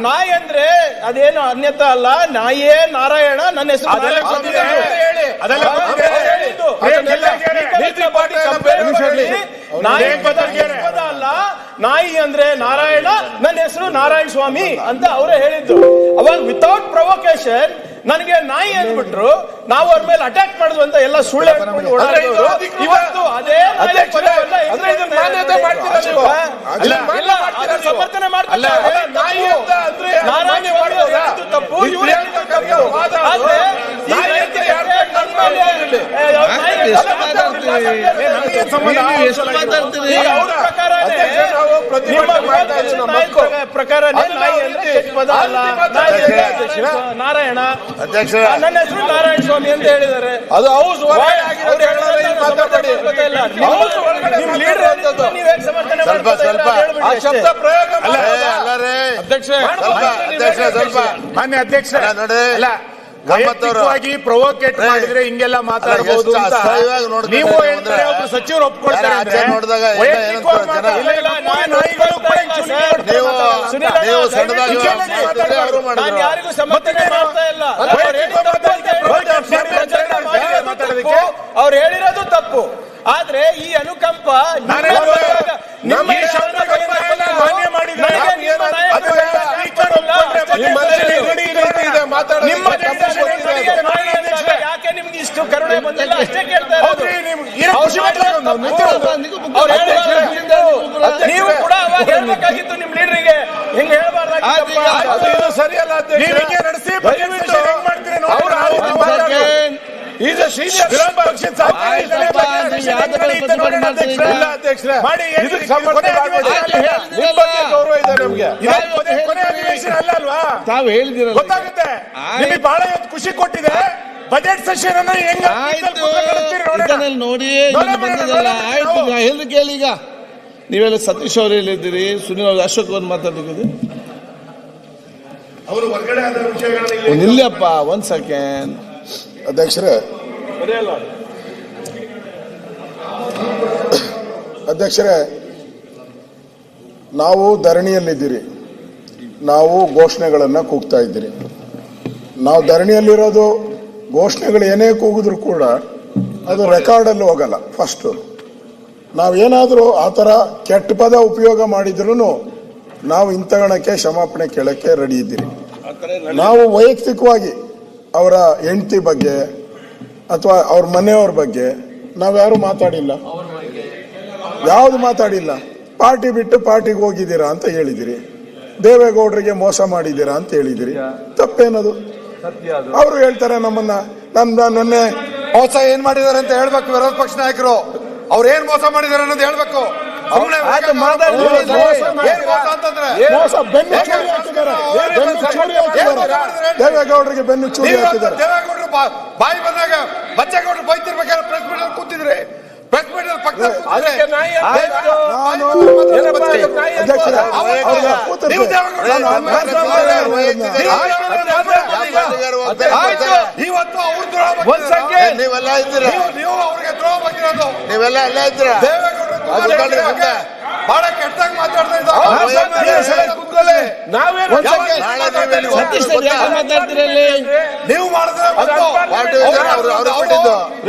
ನಾಯಿ ಅಂದ್ರೆ- ಅದೇನು ಅನ್ಯತ ಅಲ್ಲ. ನಾಯಿಯೇ ನಾರಾಯಣ ನನ್ನ ಹೆಸರು. ನಾಯಿ ಪದ ನಾಯಿ ಅಂದ್ರೆ ನಾರಾಯಣ ನನ್ನ ಹೆಸರು ನಾರಾಯಣ ಸ್ವಾಮಿ ಅಂತ ಅವರೇ ಹೇಳಿದ್ದು ಅವಾಗ ವಿತೌಟ್ ಪ್ರೊವೊಕೇಶನ್ ನನಗೆ ನಾಯಿ ಅಂದ್ಬಿಟ್ರು ನಾವು ಅವ್ರ ಮೇಲೆ ಅಟ್ಯಾಕ್ ಮಾಡುದು ಅಂತ ಎಲ್ಲ ಸುಳ್ಳು ಇವತ್ತು ಅದೇ ಸಮರ್ಥನೆ ಮಾಡ್ತಾರೆ. ನಾಯಿ ತಪ್ಪು. ಆದ್ರೆ ಈ ಅಧ್ಯಕ್ಷ. ಪ್ರಕಾರ- ಅಧ್ಯಕ್ಷ. ನಾರಾಯಣ. ಅಧ್ಯಕ್ಷರೇ. ನನ್ನ ಹೆಸರು ನಾರಾಯಣ ಸ್ವಾಮಿ ಅಂತ ಹೇಳಿದ್ದಾರೆ. ಅದು ಹೌಸ್ ಸ್ವಲ್ಪ, ಸ್ವಲ್ಪ. ಅಧ್ಯಕ್ಷ ಅಧ್ಯಕ್ಷ ಸ್ವಲ್ಪ ಮಾನ್ಯ ಅಧ್ಯಕ್ಷ ನೋಡಿ. ವೈಯಕ್ತಿಕವಾಗಿ ಪ್ರೊವೋಕೇಟ್ ಮಾಡಿದ್ರೆ ಹಿಂಗೆಲ್ಲ ಮಾತಾಡಬಹುದು ಅಂತ ನೀವು ಹೇಳ್ತಾರೆ ಒಬ್ರು ಸಚಿವರು ಒಪ್ಕೊಳ್ತಾರೆ ಅಂದ್ರೆ ನೋಡಿದಾಗ ಎಲ್ಲ ವೈಯಕ್ತಿಕವಾಗಿ ಏನಂತಾರೆ ಜನ? ಇಲ್ಲ, ಇಲ್ಲ, ನಾನು ನಾಯಿಗಳು ಕೂಡ ಹಿಂಗ್ ಸರ್. ಸುಮ್ನೆ ನೀವು ಸುನಿಲ್ ಅಣ್ಣ, ನೀವು ದಯವಿಟ್ಟು ಸಣ್ಣದಾಗಿ ಈ ಕೆಳಗೆ ಮಾತಾಡಿದ್ರೆ ಅವರು ನಾನು ಯಾರಿಗೂ ಸಮರ್ಥನೆ ಮತ್ತೆ ಮಾಡ್ತಾ ಇಲ್ಲ. ಅಲ್ಲ, ಅವ್ರು ವೈಯಕ್ತಿಕ ಹೇಳಿದ್ದು ತಪ್ಪು ಅಂತ ಹೇಳಿ ಪ್ರಚಾರ ಮಾಡಿರೋದು ತಪ್ಪು. ಅವ್ರು ಹೇಳಿರೋದು ತಪ್ಪು. ಆದ್ರೆ ಈ ಅನುಕಂಪ ನಿಮ್ಮ ನಾನು ಹೇಳೋದು, ಪರವಾಗಿ- ನಿಮ್ಮ ನಮ್ಮ ಈ ಶಬ್ದಗಳನ್ನ ಎಲ್ಲ ಮಾನ್ಯ ಮಾಡಿದ್ರೆ ನನಗೆ ನಿಮ್ಮ ನಾಯಕರು ಅದನ್ನ ಇಲ್ಲ, ಸ್ಪೀಕರ್ ಇಲ್ಲ, ಒಪ್ಕೊಂಡ್ರೆ ನಿಮ್ಮ ಮತ್ತೆ ಮನೆಯಲ್ಲಿ ರೂಢಿ ಇದೆ, ಇದೆ, ಮಾತಾಡೋದಕ್ಕೆ ನಿಮ್ಮ ತಪ್ಪು ಜನರಿಗೆ ಗೊತ್ತಿದೆ. ನಾಯಿ ಅಂದಾಗ ಯಾಕೆ ನಿಮ್ಗೆ ಇಷ್ಟು ಕರುಣೆ ಬಂದಿಲ್ಲ ಅಷ್ಟೇ ಕೇಳ್ತಾ ಇರೋದು. ಹೌದ್ರಿ, ನೀವು ಏನೋ ಅವ್ರು ಖುಷಿ ನೀವು ಕೂಡ ಅವಾಗ ಹೇಳ್ಬೇಕಾಗಿತ್ತು ನಿಮ್ ಲೀಡರ್ಗೆ. ಹಿಂಗ್ ಹೇಳ್ಬಾರ್ದಾಗಿತ್ತಪ್ಪ. ಸರಿಯಲ್ಲ. ನೀವು ಹಿಂಗೆ ನಡೆಸಿ ದಯವಿಟ್ಟು ಹೆಂಗ್ ಮಾಡ್ತೀರಿ ನೋಡಿ. ಅವ್ರು ಮಾತಾಡಿ. ಈಗ ವಿರೋಧ ಪಕ್ಷದ ನೋಡಿ ಅಧ್ಯಕ್ಷರೇ. ಇಲ್ಲ ಅಧ್ಯಕ್ಷರೇ. ಮಾಡಿ ಇದಕ್ಕೆ ಇದು ಕೊನೆ ಅಧಿವೇಶನ ಆಯ್ತು, ಅಲ್ಲ. ನಿಮ್ಮ ಬಗ್ಗೆ ಗೌರವ ಇದೆ ನಮ್ಗೆ. ಇದು ತಾವು ಕೊನೆ- ಕೊನೆ ಅಧಿವೇಶನ ಅಲ್ಲ ಅಲ್ವಾ? ತಾವು ಹೇಳಿದಿರಲ್ಲ. ಗೊತ್ತಾಗುತ್ತೆ. ನಿಮಗೆ ಬಹಳ ಇವತ್ತು ಖುಷಿ ಕೊಟ್ಟಿದೆ. ಬಜೆಟ್ ಸೆಷನ್ ಅನ್ನ ಹೆಂಗ ಆಯ್ತು ನೋಡಿ ಬಂದಿದ್ದಲ್ಲ ಆಯ್ತು ನಾ ಕೇಳಿ ಈಗ. ನೀವೆಲ್ಲ ಸತೀಶ್ ಅವ್ರು ಹೇಳಿದ್ದೀರಿ ಸುನಿಲ್ ಅವ್ರು ಅಶೋಕ್ ಅವ್ರು ಮಾತಾಡಿದ್ದೀರಿ ಅವರು ಹೊರಗಡೆ ಆದ ವಿಷಯಗಳನ್ನ ಇಲ್ಲಿ ಒಂದ್ ನಿಲ್ಲಪ್ಪ ಒಂದ್ ಸೆಕೆಂಡ್ ಅಧ್ಯಕ್ಷರೇ. ಅಧ್ಯಕ್ಷರೇ ನಾವು ಧರಣಿಯಲ್ಲಿದ್ದೀರಿ. ನಾವು ಘೋಷಣೆಗಳನ್ನು ಕೂಗ್ತಾ ಇದ್ದೀರಿ. ನಾವು ಧರಣಿಯಲ್ಲಿರೋದು ಘೋಷಣೆಗಳು ಏನೇ ಕೂಗಿದ್ರು ಕೂಡ ಅದು ರೆಕಾರ್ಡಲ್ಲಿ ಹೋಗಲ್ಲ ಫಸ್ಟು ನಾವೇನಾದರೂ ಆ ಥರ ಕೆಟ್ಟ ಪದ ಉಪಯೋಗ ಮಾಡಿದ್ರೂ ನಾವು ಇಂತಗಣಕ್ಕೆ ಕ್ಷಮಾಪಣೆ ಕೇಳೋಕ್ಕೆ ರೆಡಿ ಇದ್ದೀರಿ. ನಾವು ವೈಯಕ್ತಿಕವಾಗಿ ಅವರ ಹೆಂಡತಿ ಬಗ್ಗೆ ಅಥವಾ ಅವ್ರ ಮನೆಯವ್ರ ಬಗ್ಗೆ ನಾವ್ಯಾರು ಮಾತಾಡಿಲ್ಲ. ಯಾವುದು ಮಾತಾಡಿಲ್ಲ. ಪಾರ್ಟಿ ಬಿಟ್ಟು ಪಾರ್ಟಿಗೆ ಹೋಗಿದ್ದೀರಾ ಅಂತ ಹೇಳಿದಿರಿ. ದೇವೇಗೌಡರಿಗೆ ಮೋಸ ಮಾಡಿದ್ದೀರಾ ಅಂತ ಹೇಳಿದಿರಿ. ತಪ್ಪೇನದು? ಅವರು ಹೇಳ್ತಾರೆ ನಮ್ಮನ್ನ ನನ್ನ ನೆನ್ನೆ ಮೋಸ ಏನ್ ಮಾಡಿದಾರೆ ಅಂತ ಹೇಳ್ಬೇಕು ವಿರೋಧ ಪಕ್ಷ ನಾಯಕರು ಅವ್ರು ಏನ್ ಮೋಸ ಮಾಡಿದಾರೆ ಅನ್ನೋದು ಹೇಳ್ಬೇಕು ಸುಮ್ನೆ ಅದು ಮಾತಾಡಿ. ಮೋಸ ಅಂತಂದ್ರೆ ಮೋಸ ಬೆನ್ನು ಚೂರಿ ಹಾಕಿದ್ದಾರೆ ಬೆನ್ನು ಚೂರಿ ಹಾಕಿದ್ದಾರೆ ದೇವೇಗೌಡರಿಗೆ ಬೆನ್ನು ಚೂರಿ ಹಾಕಿದ್ದಾರೆ ದೇವೇಗೌಡರು ಬಾಯಿ ಬಂದಾಗ ಬಚ್ಚೇಗೌಡರು ಬೈತಿರ್ಬೇಕಾದ್ರೆ ಪ್ರೆಸ್ ಮೀಟ್ ಅಲ್ಲಿ ಕೂತಿದ್ರೆ ಪ್ರೆಸ್ ಮೀಟ್ ಅಲ್ಲಿ ಪಕ್ಕ ಅಧ್ಯಕ್ಷರೇ ಇವತ್ತು ಅವ್ರು ದ್ರೋಹ. ನೀವೆಲ್ಲ ಇದ್ದೀರಾ? ನೀವು ಅವ್ರಿಗೆ ದ್ರೋಹ ಬಂದಿರೋದು ನೀವೆಲ್ಲ ಎಲ್ಲ ಇದ್ದೀರಾ? ದೇವೇಗೌಡರು ಬಹಳ ಕೆಟ್ಟದಾಗಿ ಮಾತಾಡ್ತಾ ನಾವೇನು ಮಾತಾಡ್ತಿರಲ್ಲಿ ನೀವು ಮಾಡಿದ್ರೆ.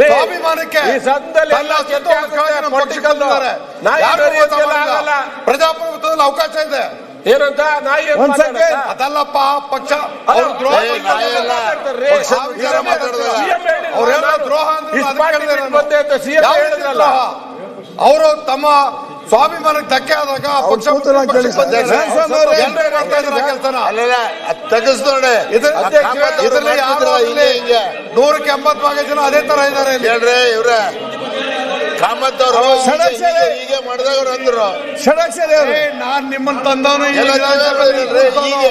ಸ್ವಾಭಿಮಾನಕ್ಕೆ. ಪ್ರಜಾಪ್ರಭುತ್ವದಲ್ಲಿ ಅವಕಾಶ ಇದೆ. ಏನಂತ? ನಾಯಿ. ಅದಲ್ಲಪ್ಪ ಪಕ್ಷ. ಅವ್ರು ತಮ್ಮ ಸ್ವಾಭಿಮಾನಕ್ಕೆ ಧಕ್ಕೆ ಆದಾಗ ಪಕ್ಷ ಕೂತು ನಾನು ಕೇಳಿ ಸರ್. ಎಲ್ರೂ ಮಾಡ್ತಾ ಇದ್ದಾರೆ ಆ ಕೆಲ್ಸನ. ಅಲ್ಲಲ್ಲ ತೆಗೆಸ್ ನೋಡಿ ಇದ್ರ- ಇದ್ರಲ್ಲಿ ನೂರಕ್ಕೆ ಎಂಬತ್ ಭಾಗ ಜನ ಅದೇ ತರ ಇದ್ದಾರೆ ಇಲ್ಲಿ. ಹೇಳ್ರಿ ಇವ್ರ. ಕಾಮತ್ ಅವರು. ಹೀಗೆ ಮಾಡಿದಾಗ ಅವ್ರು ಅಂದ್ರು. ಷಡಕ್ಷರಿ ಅವರು ಏ, ನಾನ್ ನಿಮ್ಮನ್ನ ತಂದವನು.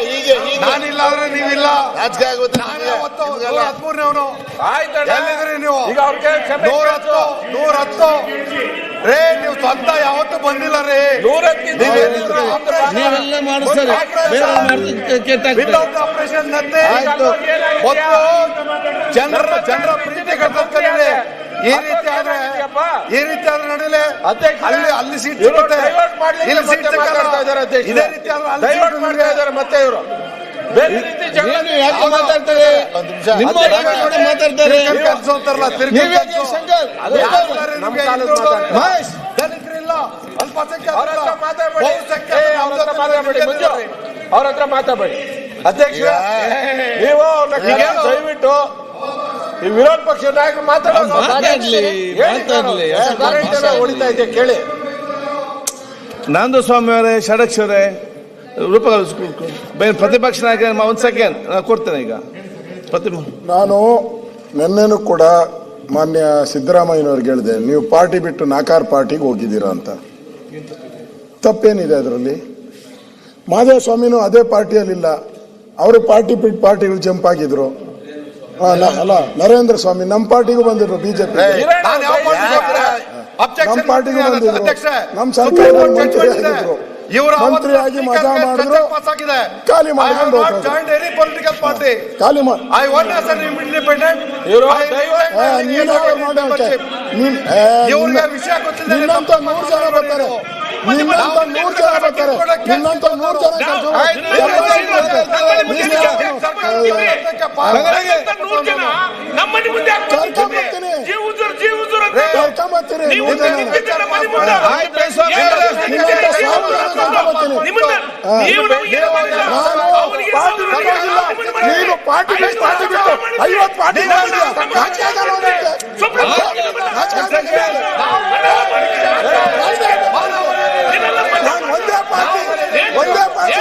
ಹೀಗೆ ನಾನಿಲ್ಲ ಅಂದ್ರೆ ನೀವಿಲ್ಲ. ರಾಜಕೀಯ ಆಗುತ್ತೆ ಹದಿಮೂರನೇವನು ಆಯ್ತಣ್ಣ. ಎಲ್ಲಿದ್ರಿ ನೀವು? ನೂರ ಹತ್ತು ನೂರ ಹತ್ತು. ರೇ ನೀವು ಸ್ವಂತ ಯಾವತ್ತೂ ಬಂದಿಲ್ಲ ರೇ. ನೀವೆಲ್ಲ ಮಾಡಿಸ್ತಾರೆ. Without operation. ಮೊದಲು ಜನರ ಜನರ ಪ್ರೀತಿ ಗಳಿಸ್ತಾರೆ. ಈ ರೀತಿ ಆದ್ರೆ ಈ ರೀತಿ ಆದ್ರೆ ನಡೀಲಿ ಅಲ್ಲಿ ಅಲ್ಲಿ ಸೀಟ್ ಇಲ್ಲಿ ಸೀಟ್ ಇದೇ ರೀತಿ ಆದ್ರೆ ಸೀಟ್ ಸಿಗುತ್ತೆ. ಮತ್ತೆ ಇವರು. ದಲಿತರಿಲ್ಲ ಅವ್ರ ಹತ್ರ ಮಾತಾಡ್ಬೇಡಿ. ಇದ್ದಾರೆ. ಅಧ್ಯಕ್ಷ ನೀವು ದಯವಿಟ್ಟು ಈ ವಿರೋಧ ಪಕ್ಷದ ನಾಯಕರು ಮಾತಾಡೋದು. ಹೊಡಿತಾ ಇದೆ ಕೇಳಿ. ನಂದು ಸ್ವಾಮಿ ಅವರೇ ಷಡಕ್ಷರೇ ರೂಪ ಬೇರೆ ಪ್ರತಿಪಕ್ಷ ನಾಯಕ ಒಂದು ಸೆಕೆಂಡ್ ನಾನು ಕೊಡ್ತೇನೆ ಈಗ. ಪ್ರತಿ ನಾನು ನಿನ್ನೆನೂ ಕೂಡ ಮಾನ್ಯ ಸಿದ್ದರಾಮಯ್ಯನವ್ರಿಗೆ ಹೇಳಿದೆ ನೀವು ಪಾರ್ಟಿ ಬಿಟ್ಟು ನಾಕಾರ್ ಪಾರ್ಟಿಗೆ ಹೋಗಿದ್ದೀರಾ ಅಂತ. ತಪ್ಪೇನಿದೆ ಅದರಲ್ಲಿ? ಮಾಧವ ಸ್ವಾಮಿನೂ ಅದೇ ಪಾರ್ಟಿಯಲ್ಲಿಲ್ಲ. ಅವರು ಪಾರ್ಟಿ ಬಿಟ್ಟು ಪಾರ್ಟಿಗಳು ಜಂಪ್ ಆಗಿದ್ರು. ಅಲ್ಲ ನರೇಂದ್ರ ಸ್ವಾಮಿ ನಮ್ಮ ಪಾರ್ಟಿಗೂ ಬಂದಿದ್ರು ಬಿಜೆಪಿ ನಾನು ಯಾವ ಪಾರ್ಟಿಗೆ ಹೋಗ್ರೆ? ನಮ್ಮ ಪಾರ್ಟಿಗೂ ಬಂದಿದ್ರು. ನಮ್ಮ ಸರ್ಕಾರ ಮಂತ್ರಿ. ಆಗಿದ್ರು. ಆಗಿ ಮಜಾ ಮಾಡಿದ್ರು. ಖಾಲಿ ಮಾಡ್ಕೊಂಡು ಖಾಲಿ ಮಾಡಿ ನಿನ್ನಂತ ನೂರು ಜನ ಬರ್ತಾರೆ ನಿನ್ನಂತ ನೂರು ಜನ ಬರ್ತಾರೆ ನಿನ್ನಂತ ನೂರು ಜನ? ನಾನು ಪಾರ್ಟಿ ಪಾರ್ಟಿ ಬಿಟ್ಟು ಐವತ್ತು ಪಾರ್ಟಿ ಮಾಡಿದ್ಯಾ? ನಾಚಿಕೆ ಆಗಲ್ಲ ಅವನಿಗೆ. ಸುಪ್ರೀಂ ಕೋರ್ಟ್ ನಿಮ್ಮನ್ನ- ನಾಚಿಕೆ ಆಗಲ್ಲ. ನಾನು ಒಂದೇ ಪಾರ್ಟಿ ಒಂದೇ ಪಾರ್ಟಿ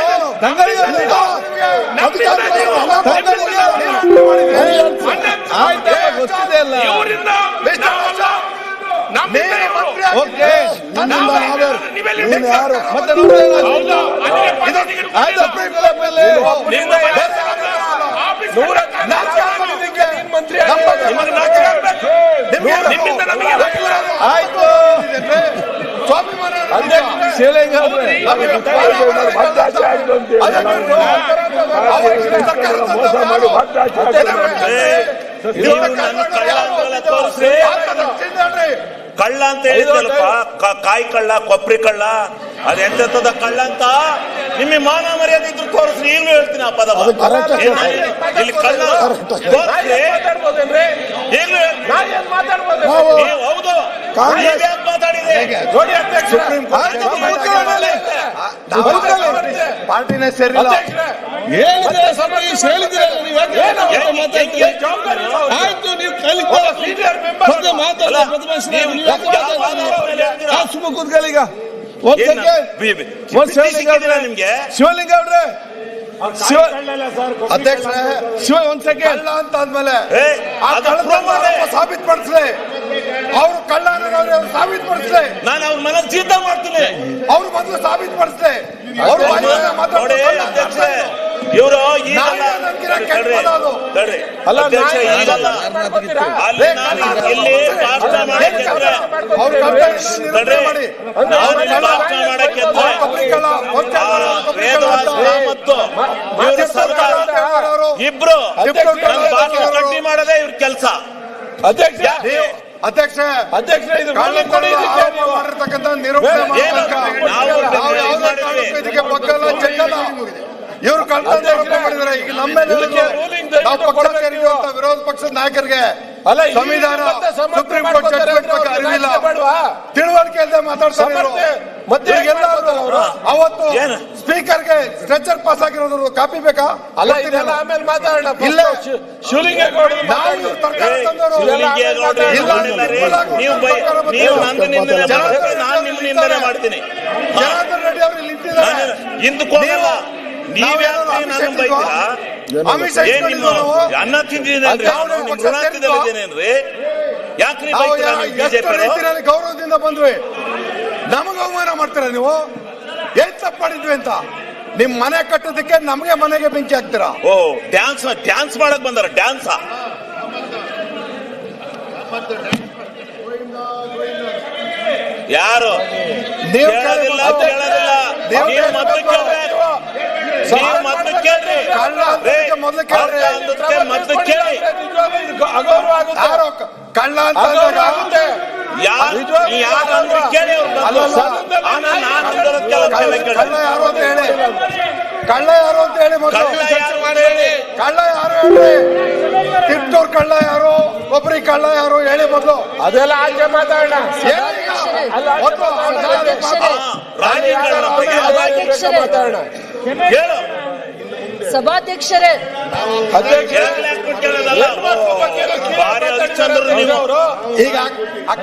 ಗೊತ್ತಿದೆ ಅಲ್ಲ. ಓಕೆ ನಿನ್ನಿಂದ ನಾವ್ಯಾರು? ನೀನು ಯಾರು ಮತ್ತೆ. ಮಂತ್ರಿ ಆಯ್ತು ಕಳ್ಳ ಅಂತ ಹೇಳಿದ್ರಲ್ಪ ಕಾಯಿ ಕಳ್ಳ ಕೊಬ್ಬರಿ ಕಳ್ಳ ಅದೆಂತದ ಕಳ್ಳ ಅಂತ ನಿಮ್ಮ ಮಾನ ಮರ್ಯಾದೆ ಇದ್ರು ತೋರಿಸ್ರಿ ಈಗಲೂ ಹೇಳ್ತೀನಿ ಆ ಪದ ಇಲ್ಲಿ ಕಳ್ಳ ಈಗಲೂ ಹೌದು ಆಯ್ತು ಕೂತ್ಕೊಳ್ಳಿ. ಪಾರ್ಟಿನೇ ಸೇರಿಲ್ಲ. ನೀವು ಮಾತಾಡ್ತೀರಿ? ಆಯ್ತು ನೀವು ಕಲಿತ ಸೀನಿಯರ್ ಮೆಂಬರ್ ಮತ್ತೆ ಮಾತಾಡ ಪ್ರತಿಪಕ್ಷ ನಾಯಕ, ನೀವು ಯಾಕೆ ಆ, ಸುಮ್ಮ ಕೂತ್ಕೊಳ್ಳಿ ಈಗ ಒಂದ್ ಸೆಕೆಂಡ್ ಶಿವಲಿಂಗ ಅವ್ರೆ. ಅಧ್ಯಕ್ಷ ಶಿವ ಒಂದ್ ಸೆಕೆಂಡ್ ಅಲ್ಲ ಅಂತ ಆದ್ಮೇಲೆ. ಆರೋಪ ಸಾಬೀತುಪಡಿಸ್ಲಿ. ಅವ್ರು ಕಳ್ಳ ಅನ್ನೋದು ಸಾಬೀತ್ ಸಾಬೀತುಪಡಿಸ್ಲಿ. ನಾನು ಅವ್ರ ಮನೇಲಿ ಜೀತ ಮಾಡ್ತೀನಿ. ಅವ್ರು ಮೊದಲು ಸಾಬೀತುಪಡಿಸ್ಲಿ. ಅವ್ರು ನೋಡಿ ಇಬ್ರು. ಗಟ್ಟಿ ಮಾಡದೆ ಇವ್ರ ಕೆಲಸ. ಅಧ್ಯಕ್ಷ ಅಧ್ಯಕ್ಷ ಅಧ್ಯಕ್ಷ ಇದು. ಮಾಡಿರ್ತಕ್ಕಂಥ ನಿರೂಪಣೆ ಇವ್ರು ಮಾಡಿದ್ದಾರೆ ಈಗ ನಮ್ಮ ನಾವು ಪಕ್ಷ ಕೊಡ್ಬೇಕು ಸೇರಿದ್ದು ನೀವು. ಅಂತ ವಿರೋಧ ಪಕ್ಷದ ನಾಯಕರಿಗೆ ಅಲ್ಲ ಸಂವಿಧಾನ ಸುಪ್ರೀಂ ಕೋರ್ಟ್ ಜಡ್ಜ್ಮೆಂಟ್ ಬಗ್ಗೆ ಅಂದ್ರೆ ಅರಿವಿಲ್ಲ? ತಿಳುವಳಿಕೆ ಇಲ್ಲದೆ ಮಾತಾಡ್ತಾರೆ ಮತ್ತೆ? ಅವತ್ತು? ಸ್ಪೀಕರ್ಗೆ ಸ್ಟ್ರೆಚರ್ ಪಾಸ್ ಆಗಿರೋದು ಕಾಪಿ ಬೇಕಾ ಅಲ್ಲ. ಇದೆಲ್ಲ ಆಮೇಲೆ ಮಾತಾಡೋಣ ಇಲ್ಲ. ನಾವು ಸರ್ಕಾರ ತಂದವರು. ಇಲ್ಲ, ನೀವು ನೀವು ನಾನು ಮಾಡ್ತೀನಿ. ಜನಾರ್ದನ್ ರೆಡ್ಡಿ ಅವರು ಇಲ್ಲಿ ನಿಂತಿದ್ದಾರೆ. ಹಿಂದಕ್ಕೆ ಅನ್ನ? ತಿಂದಿದ್ದೇನೇನ್ರಿ ಯಾಕ್ರಿ ಗೌರವದಿಂದ ಬಂದ್ವಿ? ನಮಗ ಅವಮಾನ ಮಾಡ್ತೀರ ನೀವು? ಏನ್ ತಪ್ಪು ಮಾಡಿದ್ವಿ ಅಂತ? ನಿಮ್ ಮನೆ ಕಟ್ಟೋದಕ್ಕೆ ನಮಗೆ ಮನೆಗೆ ಬೆಂಕಿ ಹಾಕ್ತೀರಾ? ಓ ಡ್ಯಾನ್ಸ್ ಡ್ಯಾನ್ಸ್ ಮಾಡಕ್ ಬಂದಾರ ಡ್ಯಾನ್ಸ್ ಯಾರು? ನೀವು ಕೇಳೋದಿಲ್ಲ ಕೇಳಿ- ಕೇಳೋದಿಲ್ಲ. ನೀವು ಮತ್ತೆ ಕೇಳಿದ್ರೆ ನೀವು ಮೊದಲು ಕೇಳ್ರಿ. ಮೊದಲು ಕೇಳ್ರಿ. ಮೊದಲು ಕೇಳಿ. ಅಗೌರವ ಆಗುತ್ತೆ. ಯಾರು ಕಳ್ಳ ಅಂತ ಆಗುತ್ತೆ ಕಳ್ಳ ಕೇಳಿ ಕಳ್ಳ ಯಾರು ಅಂತ ಹೇಳಿ. ಕಳ್ಳ ಯಾರು ಅಂತ ಹೇಳಿ ಮೊದಲು ಕಳ್ಳ ಯಾರು ಅಂತ ಹೇಳಿ. ಕಳ್ಳ ಯಾರು ಹೇಳ್ರಿ ತಿಟ್ಟೂರ್ ಕಳ್ಳ ಯಾರು? ಕೊಬ್ಬರಿ ಕಳ್ಳ ಯಾರು ಹೇಳಿ ಮೊದಲು. ಅದೆಲ್ಲ ಆಚೆ ಮಾತಾಡೋಣ. ಮಾತಾಡೋಣ. ಹೇಳು. ಸಭಾಧ್ಯಕ್ಷರೇ. ಈಗ ಆ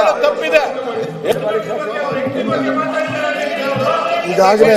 ಅವ್ರ ತಪ್ಪಿದೆ ಈಗಾಗಲೇ